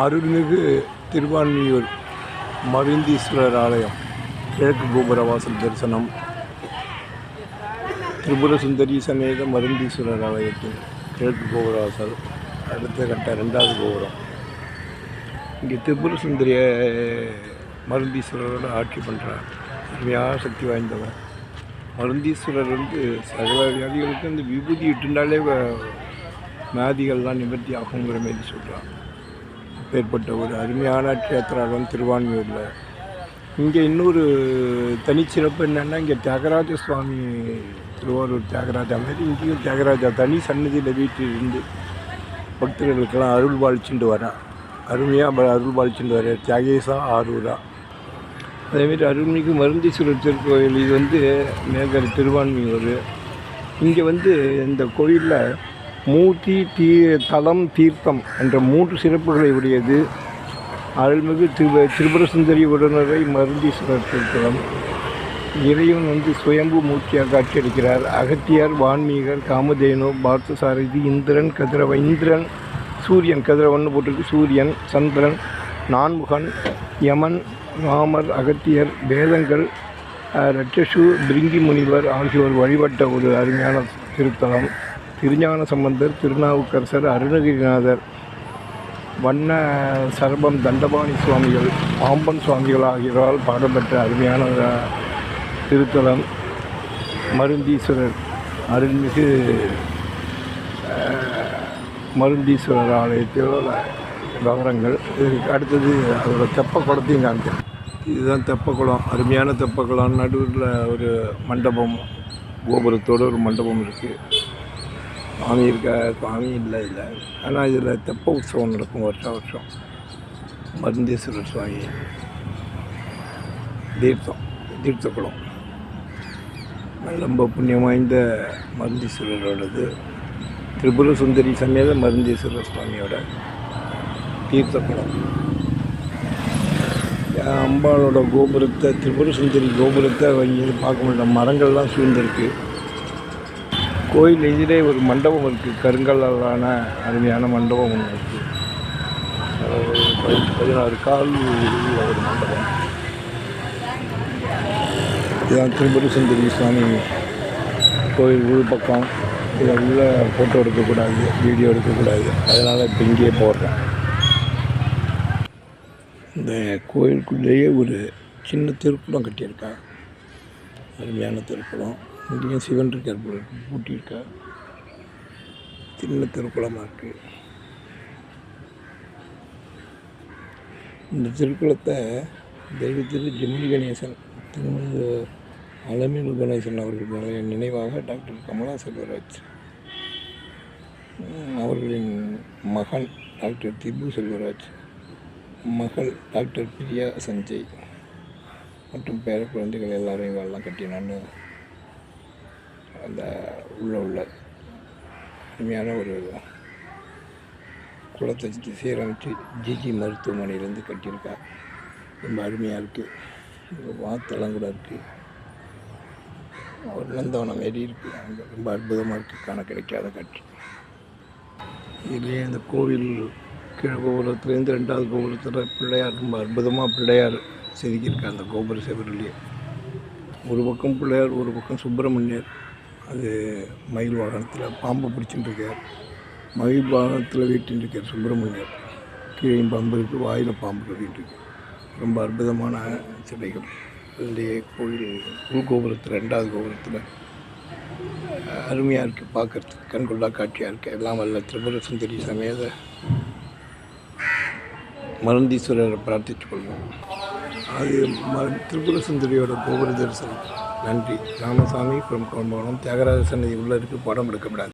அருள்மிகு திருவான்மியூர் மருந்தீஸ்வரர் ஆலயம் கிழக்கு கோபுரவாசல் தரிசனம். திரிபுர சுந்தரி சமேத மருந்தீஸ்வரர் ஆலயத்தின் கிழக்கு கோபுரவாசல் அடுத்த கட்ட ரெண்டாவது கோபுரம். இங்கே திரிபுர சுந்தரிய மருந்தீஸ்வரரோட ஆட்சி பண்ணுறார் அருமையாக சக்தி வாய்ந்தவர். மருந்தீஸ்வரர் வந்து சகல வியாதிகளுக்கு இந்த விபூதி இட்டுண்டாலே வியாதிகள்லாம் நிவர்த்தி ஆகுங்கிற மாரி சொல்கிறான் ஏற்பட்ட ஒரு அருமையான க்ஷேத்திரம் திருவான்மியூரில். இங்கே இன்னொரு தனிச்சிறப்பு என்னென்னா இங்கே தியாகராஜ சுவாமி திருவாரூர் தியாகராஜா மாதிரி இங்கேயும் தியாகராஜா தனி சன்னதியில் வீட்டில் இருந்து பக்தர்களுக்கெல்லாம் அருள் வாழ்ச்சிட்டு வரான் அருமையாக அருள் வாழ்ச்சிட்டு வர தியாகேசா ஆரூரா. அதேமாரி அருள்மிகு மருந்தீஸ்வரர் திருக்கோயில் இது வந்து மேகர் திருவான்மியூர். இங்கே வந்து இந்த கோயிலில் மூர்த்தி தீ தலம் தீர்த்தம் என்ற மூன்று சிறப்புகளை உடையது. அருள்மிகு திரு திரிபுர சுந்தரி உடனரை மருந்தீஸ்வரர் திருத்தலம் இறைவன் வந்து சுயம்பு மூர்த்தியாக காட்சியளிக்கிறார். அகத்தியார் வான்மீகர் காமதேனு பார்த்தசாரதி இந்திரன் கதிரவ இந்திரன் சூரியன். கதிரவன் போட்டிருக்கு சூரியன் சந்திரன் நான்முகன் யமன் ராமர் அகத்தியர் வேதங்கள் ரட்சசு பிரிங்கி முனிவர் ஆகியோர் வழிபட்ட ஒரு அருமையான திருத்தலம். திருஞான சம்பந்தர் திருநாவுக்கரசர் அருணகிரிநாதர் வண்ண சரபம் தண்டபாணி சுவாமிகள் பாம்பன் சுவாமிகள் ஆகியோரால் பாடப்பெற்ற அருமையான திருத்தலம் மருந்தீஸ்வரர் அருள்மிகு மருந்தீஸ்வரர் ஆலயத்தோட விவரங்கள். இதுக்கு அடுத்தது அதோட தெப்ப குளத்தையும் காமிக்கிறேன் இதுதான் தெப்பக்குளம். அருமையான தெப்பக்குளம். நடுவில் ஒரு மண்டபம் கோபுரத்தோட ஒரு மண்டபம் இருக்குது சுவாமி இருக்க? சுவாமி இல்லை இல்லை. ஆனால் இதில் தெப்ப உற்சவம் நடக்கும் வருஷம் வருஷம். மருந்தீஸ்வரர் சுவாமி தீர்த்தம் தீர்த்தக்குளம் ரொம்ப புண்ணியம் வாய்ந்த மருந்தீஸ்வரரோடது. திரிபுர சுந்தரி சமேத மருந்தீஸ்வரர் சுவாமியோட தீர்த்தக்குளம் அம்பாளோட கோபுரத்தை திரிபுர சுந்தரி கோபுரத்தை வங்கி பார்க்க முடியல. மரங்கள்லாம் சூழ்ந்திருக்கு. கோயில் எதிரே ஒரு மண்டபம் இருக்குது கருங்கல்லான அருமையான மண்டபம் ஒன்று இருக்குது பதினாறு கால் உள்ள ஒரு மண்டபம். இதுதான் திருப்பதி சுந்தரி சுவாமி கோயில் உள் பக்கம். இதில் உள்ள ஃபோட்டோ எடுக்கக்கூடாது வீடியோ எடுக்கக்கூடாது. அதனால் இப்போ இங்கேயே போடுறேன் இந்த கோயிலுக்குள்ளேயே ஒரு சின்ன திருக்குளம் கட்டியிருக்கேன் அருமையான திருக்குளம். இங்கேயும் சிவன் இருக்கார் போல இருக்கு, பூட்டியிருக்கா சின்ன திருக்குளமாக இருக்குது இந்த திருக்குளத்தை தெய்வ திரு ஜெமினி கணேசன் திருமதி அலமேலு கணேசன் அவர்களுடைய நினைவாக டாக்டர் கமலா செல்வராஜ் அவர்களின் மகன் டாக்டர் திபு செல்வராஜ் மகள் டாக்டர் பிரியா சஞ்சய் மற்றும் பேர குழந்தைகள் எல்லாரையும் எல்லாம் கட்டினான்னு அந்த உள்ள உள்ள அருமையான ஒரு குளத்தை சீரமைச்சு ஜிஜி மருத்துவமனையிலேருந்து கட்டியிருக்கா. ரொம்ப அருமையாக இருக்குது வாத்தெல்லாம் கூட இருக்குது ஒரு நந்தவனம் மாரி இருக்குது அங்கே ரொம்ப அற்புதமாக இருக்குது காண கிடைக்காத காட்சி. இதுலேயே இந்த கோவில் கீழே கோபுரத்துலேருந்து ரெண்டாவது கோபுரத்தில் பிள்ளையார் ரொம்ப அற்புதமாக பிள்ளையார் செதுக்கியிருக்கார் அந்த கோபுர செவரிலேயே. ஒரு பக்கம் பிள்ளையார் ஒரு பக்கம் சுப்பிரமணியர். அது மயில் வாகனத்தில் பாம்பு பிடிச்சிட்டுருக்கார் மயில் வாகனத்தில் வீட்டின்னு சுப்பிரமணியர் கீழே பாம்பு இருக்குது வாயில் பாம்பு கட்டிகிட்டு இருக்கு. ரொம்ப அற்புதமான சிலைகள். அதுலேயே கோயில் உள்கோபுரத்தில் ரெண்டாவது கோபுரத்தில் அருமையாக இருக்குது பார்க்கறதுக்கு கண்கொள்ளா காட்சியாக இருக்குது எல்லாம் வல்ல திரிபுர சுந்தரி சமேத மருந்தீஸ்வரரை பிரார்த்தித்துக் கொள்வோம். அது ம திரிபுர சுந்தரியோட கோபுர தரிசனம். நன்றி. ராமசாமி from கோம்பகோணம் தியாகராஜ சன்னதி உள்ளே இருக்குது படம் எடுக்கப்படாது.